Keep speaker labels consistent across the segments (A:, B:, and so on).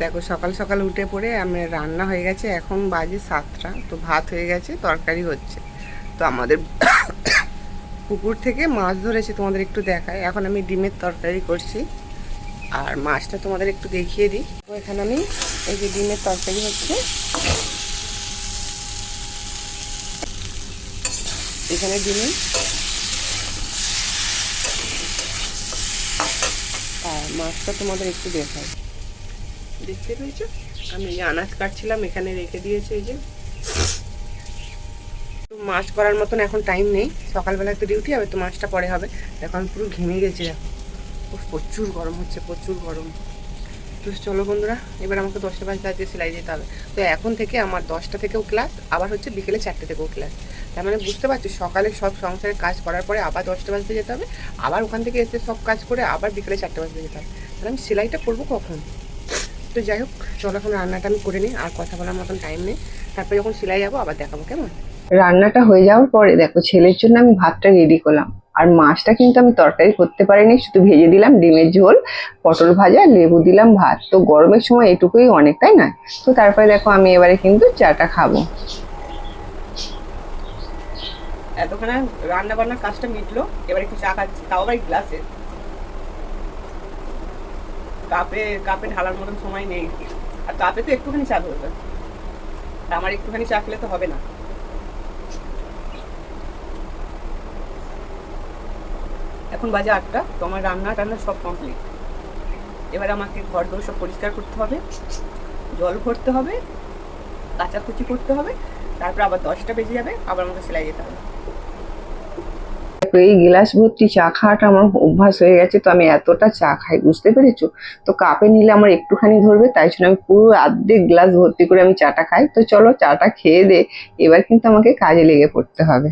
A: দেখো, সকাল সকাল উঠে পড়ে আমি রান্না হয়ে গেছে। এখন বাজে সাতটা, তো ভাত হয়ে গেছে, তরকারি হচ্ছে। তো আমাদের পুকুর থেকে মাছ ধরেছি, তোমাদের একটু দেখায় এখন আমি ডিমের তরকারি করছি। আর মাছটা তোমাদের একটু দেখিয়ে দিই। তো এখানে আমি এই যে ডিমের তরকারি হচ্ছে। এখানে ডিমে। আর মাছটা তোমাদের একটু দেখাই। দেখতে পেয়েছ? আমি এই আনাজ কাটছিলাম, এখানে রেখে দিয়েছি এই যে। মাছ করার মতন এখন টাইম নেই। সকালবেলা তো ডিউটি হবে, তো মাছটা পরে হবে। আমি পুরো ঘেমে গেছি, দেখো। প্রচুর গরম হচ্ছে, প্রচুর গরম। তো চলো বন্ধুরা, এবার আমাকে দশটা বাজতে আজকে সেলাই যেতে হবে। তো এখন থেকে আমার দশটা থেকেও ক্লাস আবার হচ্ছে বিকেলে চারটে থেকেও ক্লাস তার মানে বুঝতে পারছ, সকালে সব সংসারের কাজ করার পরে আবার দশটা বাজতে যেতে হবে, আবার ওখান থেকে এসে সব কাজ করে আবার বিকেলে চারটে বাজতে যেতে হবে। তাহলে আমি সেলাইটা করব কখন? তো যাই হোক চলো এখন রান্নাটা আমি করে নিই আর কথা বলার মতন টাইম নেই। তারপরে যখন সেলাই যাব আবার দেখাবো কেমন? রান্নাটা হয়ে যাওয়ার পরে দেখো ছেলের জন্য আমি ভাতটা রেডি করলাম। আর মাছটা কিন্তু আমি তরকারি করতে পারিনি শুধু ভেজে দিলাম ডিমের ঝোল পটল ভাজা লেবু দিলাম ভাত। তো গরমের সময় এটুকুই অনেক তাই না? তো তারপরে দেখো আমি এবারে কিন্তু চাটা খাব। এতক্ষণে রান্না বান্নার কাজটা মিটলো এবার একটু চা খাচ্ছি তাও আবার গ্লাসে। কাপে কাপে ঢালার মতন সময় নেই আর কাপে তো একটুখানি চা ধরবে। আমার একটুখানি চা খেলে তো হবে না। এখন বাজে আটটা, তো আমার রান্না টান্না সব কমপ্লিট এবার আমাকে ঘর দোর সব পরিষ্কার করতে হবে, জল ভরতে হবে, কাচাকুচি করতে হবে, তারপর আবার দশটা বেজে যাবে, আবার আমাকে সেলাই যেতে হবে। এই গ্লাস ভর্তি চা খাওয়াটা আমার অভ্যাস হয়ে গেছে, তো আমি এতটা চা খাই, বুঝতে পেরেছ? তো কাপে নিলে আমার একটুখানি ধরবে, তাই জন্য আমি পুরো আর্ধেক গ্লাস ভর্তি করে আমি চাটা খাই। তো চলো, চাটা খেয়ে দে, এবার কিন্তু আমাকে কাজে লেগে পড়তে হবে।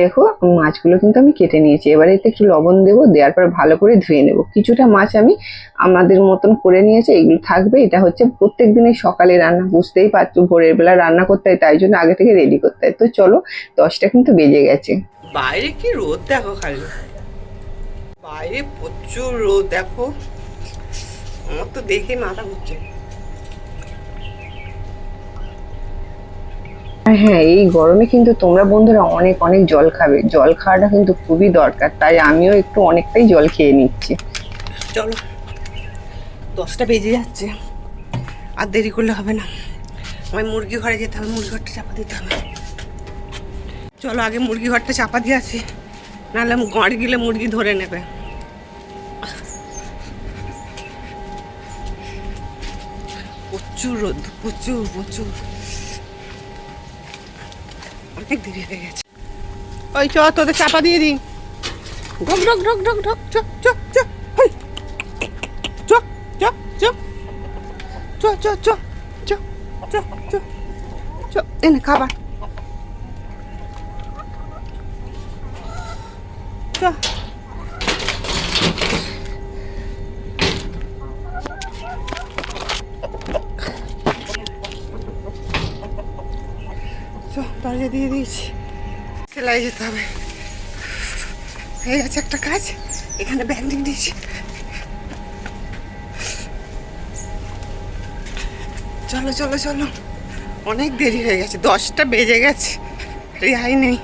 A: দেখো মাছগুলো কিন্তু আমি কেটে নিয়েছি। এবারে এতে একটু লবণ দেবো, দেওয়ার পর ভালো করে ধুয়ে নেব। কিছুটা মাছ আমি আমাদের মতন করে নিয়েছি, এগুলো থাকবে। এটা হচ্ছে প্রত্যেক দিনের সকালে রান্না, বুঝতেই পারছ, ভোরের বেলা রান্না করতে হয়, তাই জন্য আগে থেকে রেডি করতে হয়। তো চলো, দশটা কিন্তু বেজে গেছে। বাইরে কি রোদ, দেখো খালি। বাইরে প্রচুর রোদ, দেখো। আমার তো দেখে মাথা ঘুরছে।
B: হ্যাঁ এই গরমে কিন্তু তোমরা বন্ধুরা অনেক অনেক জল খাবে। জল খাওয়াটা কিন্তু খুবই দরকার, তাই আমিও একটু অনেকটাই জল খেয়ে নিচ্ছি। চলো, দশটা বেজে যাচ্ছে। আর দেরি করলে হবে না। আমায় মুরগি ঘরে যেতে হবে, মুরগি ঘরটা চাপা দিতে হবে। চলো, আগে মুরগি ঘরটা চাপা দিয়ে আসি। নাহলে গাঁড় গেলে মুরগি ধরে নেবে। প্রচুর রোদ, প্রচুর প্রচুর। অনেক দেরি হয়ে গেছে। ওই চ, তোদের চাপা দিয়ে দিই। ঢক ঢক ঢক ঢক ঢক। চ চ চ। চ চ চ। চ চ চ চ চ চ চ। এনে খাবার। এখানে ব্যান্ডিং দিয়েছি। চলো চলো চলো। অনেক দেরি হয়ে গেছে, দশটা বেজে গেছে, রেহাই নেই।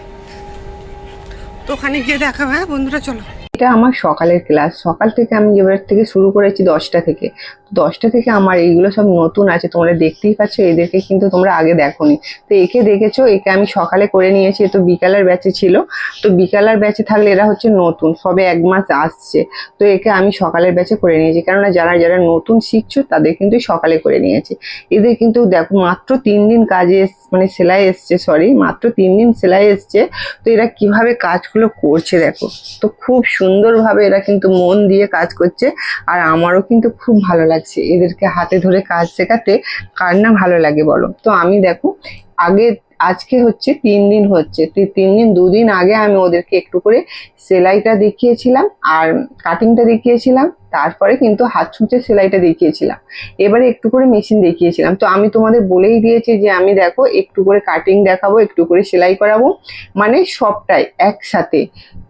B: তো ওখানে গিয়ে দেখাবো হ্যাঁ বন্ধুরা, চলো। এটা আমার সকালের ক্লাস, সকাল থেকে আমি এবার থেকে শুরু করেছি দশটা থেকে। দশটা থেকে আমার এইগুলো সব নতুন আছে তোমরা দেখতেই পাচ্ছ, এদেরকে কিন্তু তোমরা আগে দেখোনি। তো একে দেখেছ, একে আমি সকালে করে নিয়েছি তো বিকালের ব্যাচে ছিল। তো বিকালের ব্যাচে থাকলে এরা হচ্ছে নতুন, সবে এক মাস আসছে। তো একে আমি সকালের ব্যাচে করে নিয়েছি, কেননা যারা যারা নতুন শিখছো, তাদের কিন্তু সকালে করে নিয়েছি। এদের কিন্তু দেখো, মাত্র তিন দিন কাজে মানে সেলাই এসছে সরি মাত্র তিন দিন সেলাই এসছে। তো এরা কীভাবে কাজগুলো করছে দেখো। তো খুব সুন্দরভাবে এরা কিন্তু মন দিয়ে কাজ করছে, আর আমারও কিন্তু খুব ভালো লাগছে এদেরকে হাতে ধরে কাজ শেখাতে কার না ভালো লাগে বলো? তো আমি দেখো, আগে, আজকে হচ্ছে তিন দিন হচ্ছে। তিন দিন দুদিন আগে আমি ওদেরকে একটু করে সেলাইটা দেখিয়েছিলাম আর কাটিংটা দেখিয়েছিলাম। তারপরে কিন্তু হাত ছুঁচে সেলাইটা দেখিয়েছিলাম। এবারে একটু করে মেশিন দেখিয়েছিলাম। তো আমি তোমাদের বলেই দিয়েছি যে আমি দেখো একটু করে কাটিং দেখাবো, একটু করে সেলাই করাবো। মানে সবটাই একসাথে।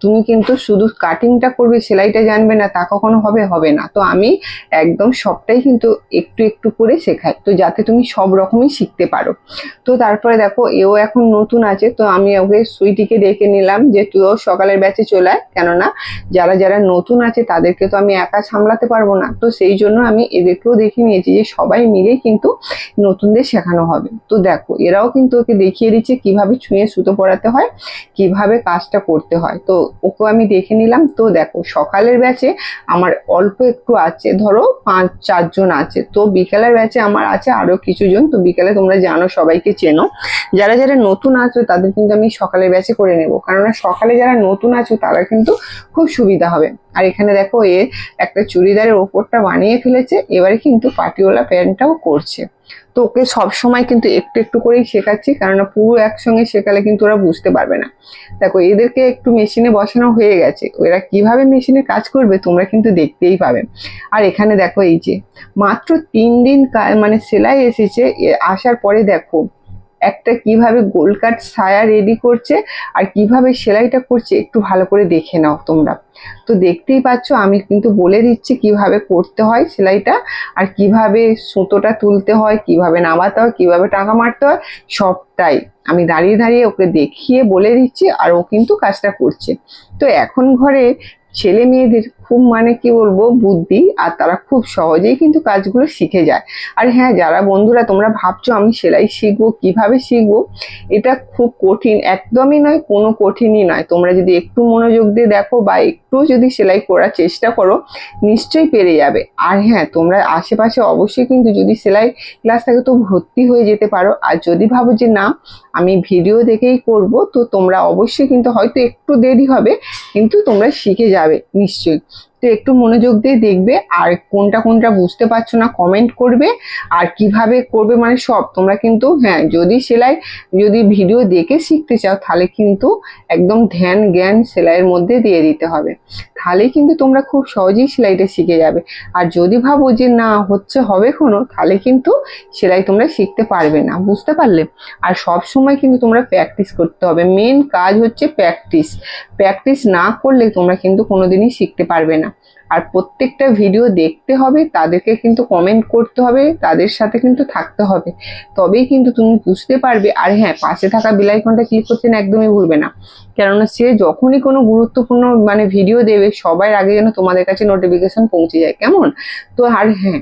B: তুমি কিন্তু শুধু কাটিংটা করবে, সেলাইটা জানবে না, তা কখনো হবে হবে না। তো আমি একদম সবটাই কিন্তু একটু একটু করে শেখাই। তো যাতে তুমি সব রকমই শিখতে পারো। তো তারপরে দেখো, এও এখন নতুন আছে। তো আমি ওকে সুইটিকে ডেকে নিলাম যে, তুইও সকালের ব্যাচে চলে আয়। কেননা যারা যারা নতুন আছে, তাদেরকে তো আমি একা সামলাতে পারব না। তো সেই জন্য আমি এদেরকেও দেখে নিয়েছি যে সবাই মিলে কিন্তু নতুনদের শেখানো হবে। তো দেখো, এরাও কিন্তু ওকে দেখিয়ে দিচ্ছে কীভাবে ছুঁয়ে সুতো পরাতে হয়, কীভাবে কাজটা করতে হয়। তো ওকে আমি দেখে নিলাম। তো দেখো, সকালের ব্যাচে আমার অল্প একটু আছে, ধরো পাঁচ চারজন আছে। তো বিকেলের ব্যাচে আমার আছে আরও কিছু জন। তো বিকেলে তোমরা জানো, সবাইকে চেনো। যারা যারা নতুন আছো তাদের কিন্তু আমি সকালের ব্যাচে করে নেব। কেননা সকালে যারা নতুন আছো তারা কিন্তু খুব সুবিধা হবে। আর এখানে দেখো, এ একটা চুড়িদারের ওপরটা বানিয়ে ফেলেছে, এবারে কিন্তু পাটিওলা প্যান্টটাও করছে। তো ওকে সবসময় কিন্তু একটু একটু করেই শেখাচ্ছি, কেননা পুরো একসঙ্গে শেখালে কিন্তু ওরা বুঝতে পারবে না। দেখো, এদেরকে একটু মেশিনে বসানো হয়ে গেছে এরা কীভাবে মেশিনে কাজ করবে তোমরা কিন্তু দেখতেই পাবে। আর এখানে দেখো এই যে, মাত্র তিন দিন মানে সেলাই এসেছে আসার পরে দেখো একটা কীভাবে গোল কাট ছায়া রেডি করছে আর কীভাবে সেলাইটা করছে একটু ভালো করে দেখে নাও তোমরা। তো দেখতেই পাচ্ছ, আমি কিন্তু বলে দিচ্ছি কীভাবে করতে হয় সেলাইটা আর কীভাবে সুতোটা তুলতে হয়, কীভাবে নামাতে হয়, কীভাবে টাকা মারতে হয়, সবটাই আমি দাঁড়িয়ে দাঁড়িয়ে ওকে দেখিয়ে বলে দিচ্ছি আর ও কিন্তু কাজটা করছে। তো এখন ঘরে ছেলে মেয়েদের খুব মানে কি বলব, বুদ্ধি আর তারা খুব সহজেই কিন্তু কাজগুলো শিখে যায়। আর হ্যাঁ যারা বন্ধুরা তোমরা ভাবছ আমি সেলাই শিখব, কীভাবে শিখব, এটা খুব কঠিন, একদমই নয়, কোনো কঠিনই নয়। তোমরা যদি একটু মনোযোগ দিয়ে দেখো বা একটু যদি সেলাই করার চেষ্টা করো, নিশ্চয়ই পেরে যাবে। আর হ্যাঁ তোমরা আশেপাশে অবশ্যই কিন্তু যদি সেলাই ক্লাস থাকে তো ভর্তি হয়ে যেতে পারো। আর যদি ভাবো যে না, আমি ভিডিও দেখেই করব, তো তোমরা অবশ্যই কিন্তু হয়তো একটু দেরি হবে, কিন্তু তোমরা শিখে যাবে। clave, misión. তো একটু মনোযোগ দিয়ে দেখবে আর কোনটা কোনটা বুঝতে পারছ না কমেন্ট করবে আর কীভাবে করবে মানে সব। তোমরা কিন্তু হ্যাঁ যদি সেলাই, যদি ভিডিও দেখে শিখতে চাও, তাহলে কিন্তু একদম ধ্যান, জ্ঞান সেলাইয়ের মধ্যে দিয়ে দিতে হবে। তাহলেই কিন্তু তোমরা খুব সহজেই সেলাইটা শিখে যাবে। আর যদি ভাবো যে না, হচ্ছে হবে কোনো, তাহলে কিন্তু সেলাই তোমরা শিখতে পারবে না, বুঝতে পারলে? আর সব সময় কিন্তু তোমরা প্র্যাকটিস করতে হবে। মেন কাজ হচ্ছে প্র্যাকটিস প্র্যাকটিস না করলে তোমরা কিন্তু কোনোদিনই শিখতে পারবে না। আর প্রত্যেকটা ভিডিও দেখতে হবে, তাদেরকে কিন্তু কমেন্ট করতে হবে, তাদের সাথে কিন্তু থাকতে হবে। তবেই কিন্তু তুমি বুঝতে পারবে, আর হ্যাঁ পাশে থাকা বিলাইকনটা ক্লিক করতে একদমই ভুলবে না। কেননা সে যখনই কোনো গুরুত্বপূর্ণ মানে ভিডিও দেবে সবার আগে যেন তোমাদের কাছে নোটিফিকেশন পৌঁছে যায়, কেমন? তো আর হ্যাঁ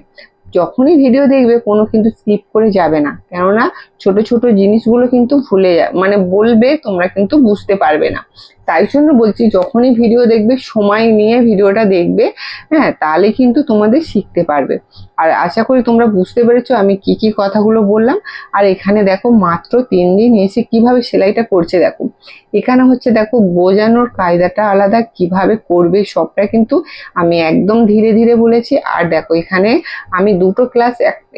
B: যখনই ভিডিও দেখবে, কোনো কিন্তু স্কিপ করে যাবে না। কেননা, ছোট ছোট জিনিসগুলো কিন্তু ভুলে যায় মানে বলবে, তোমরা কিন্তু বুঝতে পারবে না। তাই জন্য বলছি, যখনই ভিডিও দেখবে, সময় নিয়ে ভিডিওটা দেখবে হ্যাঁ তাহলে কিন্তু তোমাদের শিখতে পারবে। আর আশা করি তোমরা বুঝতে পেরেছ আমি কি কি কথাগুলো বললাম। আর এখানে দেখো মাত্র তিন দিন এসে কীভাবে সেলাইটা করছে দেখো। এখানে হচ্ছে দেখো বোঝানোর কায়দাটা আলাদা, কীভাবে করবে সবটা কিন্তু আমি একদম ধীরে ধীরে বলেছি। আর দেখো এখানে আমি দুটো ক্লাস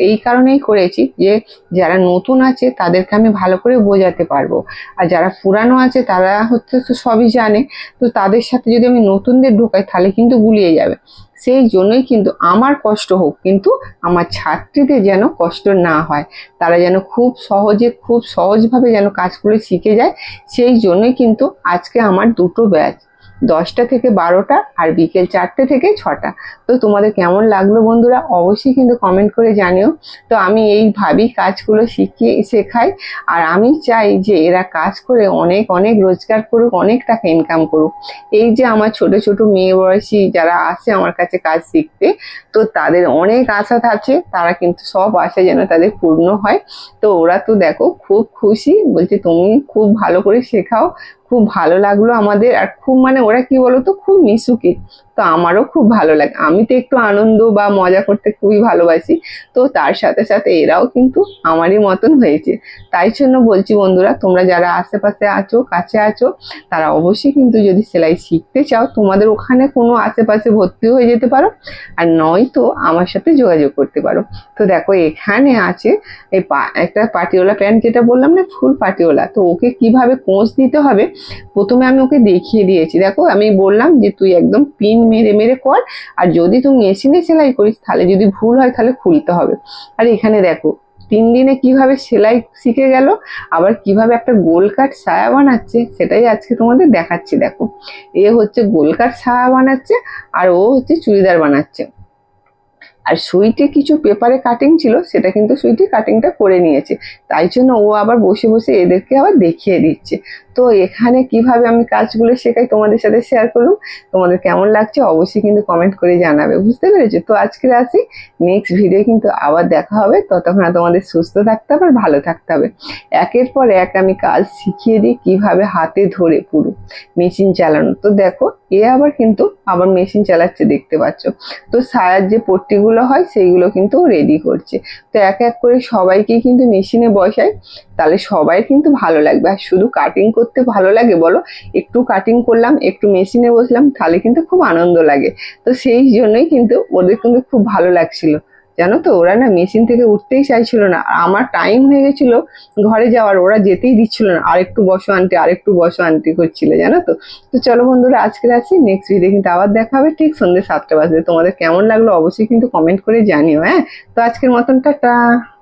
B: এই কারণেই করেছি যে যারা নতুন আছে তাদেরকে আমি ভালো করে বোঝাতে পারব। আর যারা পুরানো আছে তারা হচ্ছে তো সবই জানে। তো তাদের সাথে যদি আমি নতুনদের ঢোকাই তাহলে কিন্তু গুলিয়ে যাবে। সেই জন্যই কিন্তু আমার কষ্ট হোক, কিন্তু আমার ছাত্রীদের যেন কষ্ট না হয়। তারা যেন খুব সহজে, খুব সহজভাবে যেন কাজগুলো শিখে যায়, সেই জন্যই কিন্তু আজকে আমার দুটো ব্যাচ। দশটা থেকে বারোটা আর বিকেল চারটে থেকে ছটা। তো তোমাদের কেমন লাগল বন্ধুরা? অবশ্যই কিন্তু কমেন্ট করে জানিও। তো আমি এইভাবেই কাজগুলো শিখিয়ে, শেখাই। আর আমি চাই যে এরা কাজ করে অনেক অনেক রোজগার করুক, অনেক টাকা ইনকাম করুক। এই যে আমার ছোট ছোট মেয়ে বয়সী যারা আসে আমার কাছে কাজ শিখতে, তো তাদের অনেক আশা আছে তারা কিন্তু সব আশা যেন তাদের পূর্ণ হয়। তো ওরা তো দেখো খুব খুশি। বলছে, তুমি খুব ভালো করে শেখাও খুব ভালো লাগল আমাদের আর খুব মানে ওরা কি বলতো? খুব মিশুকি। তো আমারও খুব ভালো লাগে। আমি তো একটু আনন্দ বা মজা করতে খুবই ভালোবাসি। তো তার সাথে সাথে এরাও কিন্তু আমারই মতন হয়েছে। তাই জন্য বলছি বন্ধুরা, তোমরা যারা আশেপাশে আছো, কাছে আছো, তারা অবশ্যই কিন্তু যদি সেলাই শিখতে চাও, তোমাদের ওখানে কোনো আশেপাশে ভর্তি হয়ে যেতে পারো। আর নয়তো আমার সাথে যোগাযোগ করতে পারো। তো দেখো, এখানে আছে এই একটা পাটিওলা প্যান্ট যেটা বললাম না, ফুল পাটিওলা। তো ওকে কীভাবে কোঁচ দিতে হবে? প্রথমে আমি ওকে দেখিয়ে দিয়েছি। দেখো, আমি বললাম যে তুই একদম পিন মেরে মেরে কর। আর যদি তুই মেশিনে সেলাই করিস, তাহলে যদি ভুল হয়, তাহলে খুলতে হবে। আর এখানে দেখো, তিন দিনে কীভাবে সেলাই শিখে গেল, আবার কীভাবে একটা গোল কাট সায়া বানাচ্ছে, সেটাই আজকে তোমাদের দেখাচ্ছি, দেখো। এ হচ্ছে গোল কাট সায়া বানাচ্ছে, আর ও হচ্ছে চুড়িদার বানাচ্ছে। আর সুইটে কিছু পেপারে কাটিং ছিল, সেটা কিন্তু সুইটে কাটিংটা করে নিয়েছে। তাই জন্য ও আবার বসে বসে এদেরকে আবার দেখিয়ে দিচ্ছে। তো এখানে কীভাবে আমি কাজগুলো শেখাই তোমাদের সাথে শেয়ার করলাম তোমাদের কেমন লাগছে অবশ্যই কিন্তু কমেন্ট করে জানাবে, বুঝতে পেরেছ? তো আজকে আসি নেক্সট ভিডিও কিন্তু আবার দেখা হবে। ততক্ষণ তোমাদের সুস্থ থাকতে হবে আর ভালো থাকতে হবে। একের পর এক আমি কাজ শিখিয়ে দিই কীভাবে হাতে ধরে পুরো মেশিন চালানো। তো দেখো, এ আবার কিন্তু আবার মেশিন চালাচ্ছে, দেখতে পাচ্ছ। তো সায়ার যে পট্টিগুলো হয়, সেইগুলো কিন্তু রেডি করছে। তো এক এক করে সবাইকে কিন্তু মেশিনে বসায় তাহলে সবাই কিন্তু ভালো লাগবে। আর শুধু কাটিং করতে ভালো লাগে বলো? একটু কাটিং করলাম, একটু মেশিনে বসলাম, তাহলে কিন্তু খুব আনন্দ লাগে। তো সেই জন্যই কিন্তু ওদের কিন্তু খুব ভালো লাগছিল। জানো তো, ওরা না মেশিন থেকে উঠতেই চাইছিল না। আর আমার টাইম হয়ে গেছিল ঘরে যাওয়ার, ওরা যেতেই দিচ্ছিল না। আর একটু বসো আনটি আর একটু বসো আনটি করছিল, জানো তো। তো চলো বন্ধুরা আজকে আসি নেক্সট ভিডিও কিন্তু আবার দেখা হবে ঠিক সন্ধ্যে সাতটা বাজে। তোমাদের কেমন লাগল অবশ্যই কিন্তু কমেন্ট করে জানিও হ্যাঁ? তো আজকের মতন, টাটা!